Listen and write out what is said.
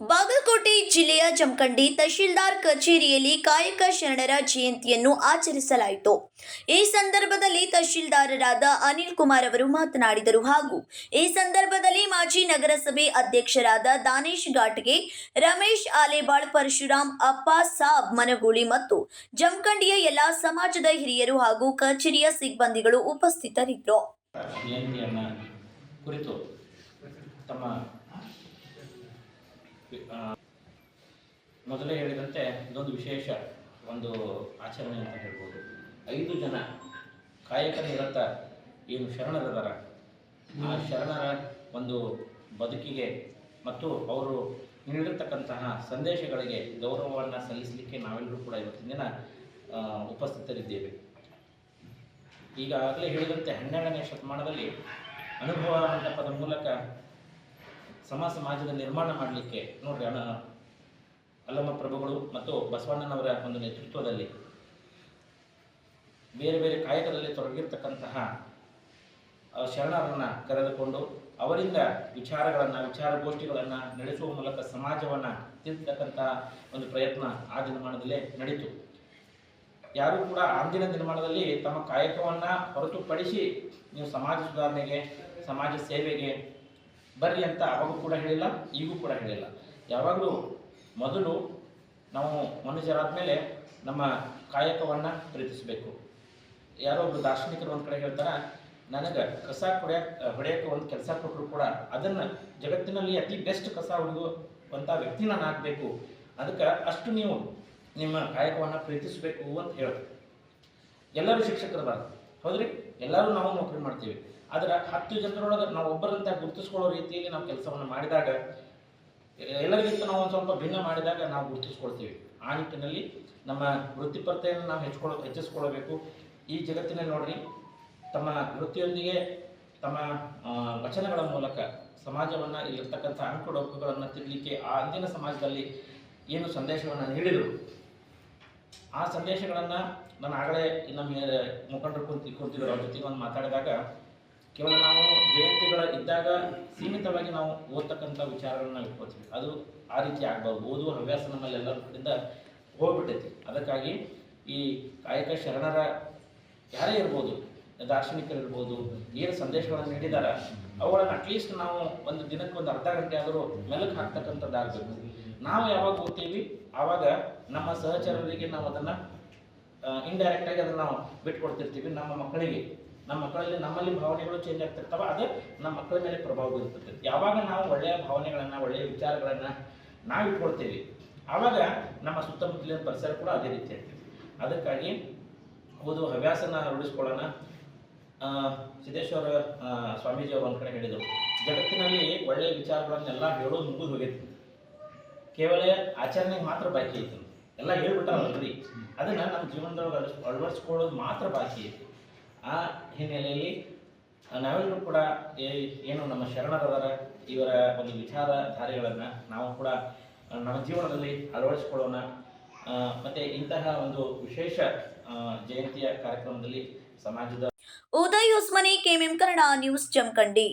ಬಾಗಲಕೋಟೆ ಜಿಲ್ಲೆಯ ಜಮಖಂಡಿ ತಹಶೀಲ್ದಾರ್ ಕಚೇರಿಯಲ್ಲಿ ಕಾಯಕ ಶರಣರ ಜಯಂತಿಯನ್ನು ಆಚರಿಸಲಾಯಿತು. ಈ ಸಂದರ್ಭದಲ್ಲಿ ತಹಶೀಲ್ದಾರರಾದ ಅನಿಲ್ ಕುಮಾರ್ ಅವರು ಮಾತನಾಡಿದರು ಹಾಗೂ ಈ ಸಂದರ್ಭದಲ್ಲಿ ಮಾಜಿ ನಗರಸಭೆ ಅಧ್ಯಕ್ಷರಾದ ದಾನೇಶ್ ಘಾಟ್ಗೆ ರಮೇಶ್ ಆಲೇಬಾಳ್, ಪರಶುರಾಮ್, ಅಪ್ಪ ಸಾಬ್, ಮನಗೂಳಿ ಮತ್ತು ಜಮಖಂಡಿಯ ಎಲ್ಲಾ ಸಮಾಜದ ಹಿರಿಯರು ಹಾಗೂ ಕಚೇರಿಯ ಸಿಬ್ಬಂದಿಗಳು ಉಪಸ್ಥಿತರಿದ್ದರು. ಮೊದಲೇ ಹೇಳಿದಂತೆ ಇದೊಂದು ವಿಶೇಷ, ಒಂದು ಆಚರಣೆ ಅಂತ ಹೇಳ್ಬೋದು. ಐದು ಜನ ಕಾಯಕ ನಿರತ ಏನು ಶರಣರದಾರ? ಆ ಶರಣರ ಒಂದು ಬದುಕಿಗೆ ಮತ್ತು ಅವರು ನೀಡಿರ್ತಕ್ಕಂತಹ ಸಂದೇಶಗಳಿಗೆ ಗೌರವವನ್ನು ಸಲ್ಲಿಸಲಿಕ್ಕೆ ನಾವೆಲ್ಲರೂ ಕೂಡ ಇವತ್ತಿನ ದಿನ ಉಪಸ್ಥಿತರಿದ್ದೇವೆ. ಈಗಾಗಲೇ ಹೇಳಿದಂತೆ ಹನ್ನೆರಡನೇ ಶತಮಾನದಲ್ಲಿ ಅನುಭವ ಮಂಟಪದ ಮೂಲಕ ಸಮ ಸಮಾಜದ ನಿರ್ಮಾಣ ಮಾಡಲಿಕ್ಕೆ ನೋಡ್ರಿ ಅಣ್ಣ. ಅಲ್ಲಮ್ಮ ಪ್ರಭುಗಳು ಮತ್ತು ಬಸವಣ್ಣನವರ ಒಂದು ನೇತೃತ್ವದಲ್ಲಿ ಬೇರೆ ಬೇರೆ ಕಾಯಕದಲ್ಲಿ ತೊಡಗಿರ್ತಕ್ಕಂತಹ ಶರಣರನ್ನು ಕರೆದುಕೊಂಡು ಅವರಿಂದ ವಿಚಾರಗಳನ್ನು, ವಿಚಾರಗೋಷ್ಠಿಗಳನ್ನು ನಡೆಸುವ ಮೂಲಕ ಸಮಾಜವನ್ನು ತಿರ್ತಕ್ಕಂತಹ ಒಂದು ಪ್ರಯತ್ನ ಆ ದಿನಮಾನದಲ್ಲೇ ನಡೀತು. ಯಾರೂ ಕೂಡ ಅಂದಿನ ದಿನಮಾನದಲ್ಲಿ ತಮ್ಮ ಕಾಯಕವನ್ನು ಹೊರತುಪಡಿಸಿ ನೀವು ಸಮಾಜ ಸುಧಾರಣೆಗೆ, ಸಮಾಜ ಸೇವೆಗೆ ಬರ್ರಿ ಅಂತ ಅವಾಗೂ ಕೂಡ ಹೇಳಿಲ್ಲ, ಈಗೂ ಕೂಡ ಹೇಳಿಲ್ಲ. ಯಾವಾಗಲೂ ಮೊದಲು ನಾವು ಮನುಷ್ಯರಾದ ಮೇಲೆ ನಮ್ಮ ಕಾಯಕವನ್ನು ಪ್ರೀತಿಸಬೇಕು. ಯಾರೋ ಒಬ್ಬರು ದಾರ್ಶನಿಕರು ಒಂದು ಕಡೆ ಹೇಳ್ತಾರೆ, ನನಗೆ ಕಸ ಕೊಡ್ಯಾಕ ಹೊಡೆಯೋಕ್ಕೆ ಒಂದು ಕೆಲಸ ಕೊಟ್ಟರು ಕೂಡ ಅದನ್ನು ಜಗತ್ತಿನಲ್ಲಿ ಅತಿ ಬೆಸ್ಟ್ ಕಸ ಹುಡುಗುವಂಥ ವ್ಯಕ್ತಿ ನಾನು ಆಗಬೇಕು. ಅದಕ್ಕೆ ಅಷ್ಟು ನೀವು ನಿಮ್ಮ ಕಾಯಕವನ್ನು ಪ್ರೀತಿಸಬೇಕು ಅಂತ ಹೇಳ್ತಾರೆ ಎಲ್ಲರೂ ಶಿಕ್ಷಕರದಾರ ಹೌದ್ರಿ? ಎಲ್ಲರೂ ನಾವು ನೌಕರಿ ಮಾಡ್ತೀವಿ. ಆದ್ರೆ ಹತ್ತು ಜನರೊಳಗೆ ನಾವು ಒಬ್ಬರಂತ ಗುರುತಿಸ್ಕೊಳ್ಳೋ ರೀತಿಯಲ್ಲಿ ನಾವು ಕೆಲಸವನ್ನು ಮಾಡಿದಾಗ, ಎಲ್ಲರಿಗಿಂತ ನಾವು ಒಂದು ಸ್ವಲ್ಪ ಭಿನ್ನ ಮಾಡಿದಾಗ ನಾವು ಗುರುತಿಸ್ಕೊಳ್ತೀವಿ. ಆ ನಿಟ್ಟಿನಲ್ಲಿ ನಮ್ಮ ವೃತ್ತಿಪರತೆಯನ್ನು ನಾವು ಹೆಚ್ಚಿಕೊಳ್ಳೋ ಹೆಚ್ಚಿಸ್ಕೊಳ್ಬೇಕು. ಈ ಜಗತ್ತಿನಲ್ಲಿ ನೋಡ್ರಿ, ತಮ್ಮ ವೃತ್ತಿಯೊಂದಿಗೆ ತಮ್ಮ ವಚನಗಳ ಮೂಲಕ ಸಮಾಜವನ್ನು ಇಲ್ಲಿರ್ತಕ್ಕಂಥ ಅಂಕುಡೊಂಕುಗಳನ್ನು ತಿನ್ನಲಿಕ್ಕೆ ಆ ಅಂದಿನ ಸಮಾಜದಲ್ಲಿ ಏನು ಸಂದೇಶವನ್ನು ನೀಡಿದರು ಆ ಸಂದೇಶಗಳನ್ನು ನಾನು ಆಗಲೇ ನಮ್ಮ ಮುಖಂಡರು ಕುಂತಿ ಕುಂತಿದ್ರು ಅವ್ರ ಜೊತೆಗೆ ಒಂದು ಮಾತಾಡಿದಾಗ ಕೇವಲ ನಾವು ಜಯಂತಿಗಳ ಇದ್ದಾಗ ಸೀಮಿತವಾಗಿ ನಾವು ಓದ್ತಕ್ಕಂಥ ವಿಚಾರಗಳನ್ನ ಇಟ್ಕೊಳ್ತೀವಿ ಅದು ಆ ರೀತಿ ಆಗ್ಬಾರ್ದು. ಓದುವ ಹವ್ಯಾಸ ನಮ್ಮಲ್ಲಿ ಎಲ್ಲರ ಕಡೆಯಿಂದ ಹೋಗ್ಬಿಟ್ಟೈತಿ. ಅದಕ್ಕಾಗಿ ಈ ಕಾಯಕ ಶರಣರ ಯಾರೇ ಇರ್ಬೋದು, ದಾರ್ಶನಿಕರು ಇರ್ಬೋದು, ಏನು ಸಂದೇಶಗಳನ್ನು ನೀಡಿದಾರ, ಅವುಗಳನ್ನು ಅಟ್ಲೀಸ್ಟ್ ನಾವು ಒಂದು ದಿನಕ್ಕೆ ಒಂದು ಅರ್ಧ ಗಂಟೆ ಆದರೂ ಮೆಲುಕು ಹಾಕ್ತಕ್ಕಂಥದ್ದಾಗಬೇಕು. ನಾವು ಯಾವಾಗ ಓದ್ತೀವಿ? ಆವಾಗ ನಮ್ಮ ಸಹಚರರಿಗೆ ನಾವು ಅದನ್ನು ಇಂಡೈರೆಕ್ಟಾಗಿ ಅದನ್ನು ನಾವು ಬಿಟ್ಕೊಡ್ತಿರ್ತೀವಿ ನಮ್ಮ ಮಕ್ಕಳಿಗೆ. ನಮ್ಮ ಮಕ್ಕಳಲ್ಲಿ ನಮ್ಮಲ್ಲಿ ಭಾವನೆಗಳು ಚೇಂಜ್ ಆಗ್ತಿರ್ತಾವ, ಅದು ನಮ್ಮ ಮಕ್ಕಳ ಮೇಲೆ ಪ್ರಭಾವ ಬೀರ್ತದೆ ಯಾವಾಗ ನಾವು ಒಳ್ಳೆಯ ಭಾವನೆಗಳನ್ನು, ಒಳ್ಳೆಯ ವಿಚಾರಗಳನ್ನು ನಾವು ಇಟ್ಕೊಳ್ತೀವಿ ಆವಾಗ ನಮ್ಮ ಸುತ್ತಮುತ್ತಲಿನ ಪರಿಸರ ಕೂಡ ಅದೇ ರೀತಿ ಆಗ್ತದೆ ಅದಕ್ಕಾಗಿ ಓದುವ ಹವ್ಯಾಸನ ರೂಢಿಸ್ಕೊಳ್ಳೋಣ. ಸಿದ್ದೇಶ್ವರ ಸ್ವಾಮೀಜಿ ಅವರು ಒಂದು ಕಡೆ ಹೇಳಿದರು, ಜಗತ್ತಿನಲ್ಲಿ ಒಳ್ಳೆಯ ವಿಚಾರಗಳನ್ನೆಲ್ಲ ಹೇಳೋದು ಮುಗಿದು ಹೋಗೈತಿ. ಕೇವಲ ಆಚರಣೆಗೆ ಮಾತ್ರ ಬಾಕಿ ಐತಿ ಎಲ್ಲ ಹೇಳ್ಬಿಟ್ಟಾರ ಆಲ್ರೆಡಿ ಅದನ್ನ ನಮ್ಮ ಜೀವನದೊಳಗೆ ಅಳವಡಿಸ್, ಅಳವಡಿಸ್ಕೊಳ್ಳೋದು ಮಾತ್ರ ಬಾಕಿ ಐತಿ. ಆ ಹಿನ್ನೆಲೆಯಲ್ಲಿ ನಾವೆಲ್ಲರೂ ಕೂಡ ಏನು ನಮ್ಮ ಶರಣರವರ ಇವರ ಒಂದು ವಿಚಾರ ಧಾರೆಗಳನ್ನ ನಾವು ಕೂಡ ನಮ್ಮ ಜೀವನದಲ್ಲಿ ಅಳವಡಿಸ್ಕೊಳ್ಳೋಣ. ಮತ್ತೆ ಇಂತಹ ಒಂದು ವಿಶೇಷ ಜಯಂತಿಯ ಕಾರ್ಯಕ್ರಮದಲ್ಲಿ ಸಮಾಜದ ಉದಯೋಸ್ಮನಿ ಕೆಎಂಎಂ ಕನ್ನಡ ನ್ಯೂಸ್ ಜಮಖಂಡಿ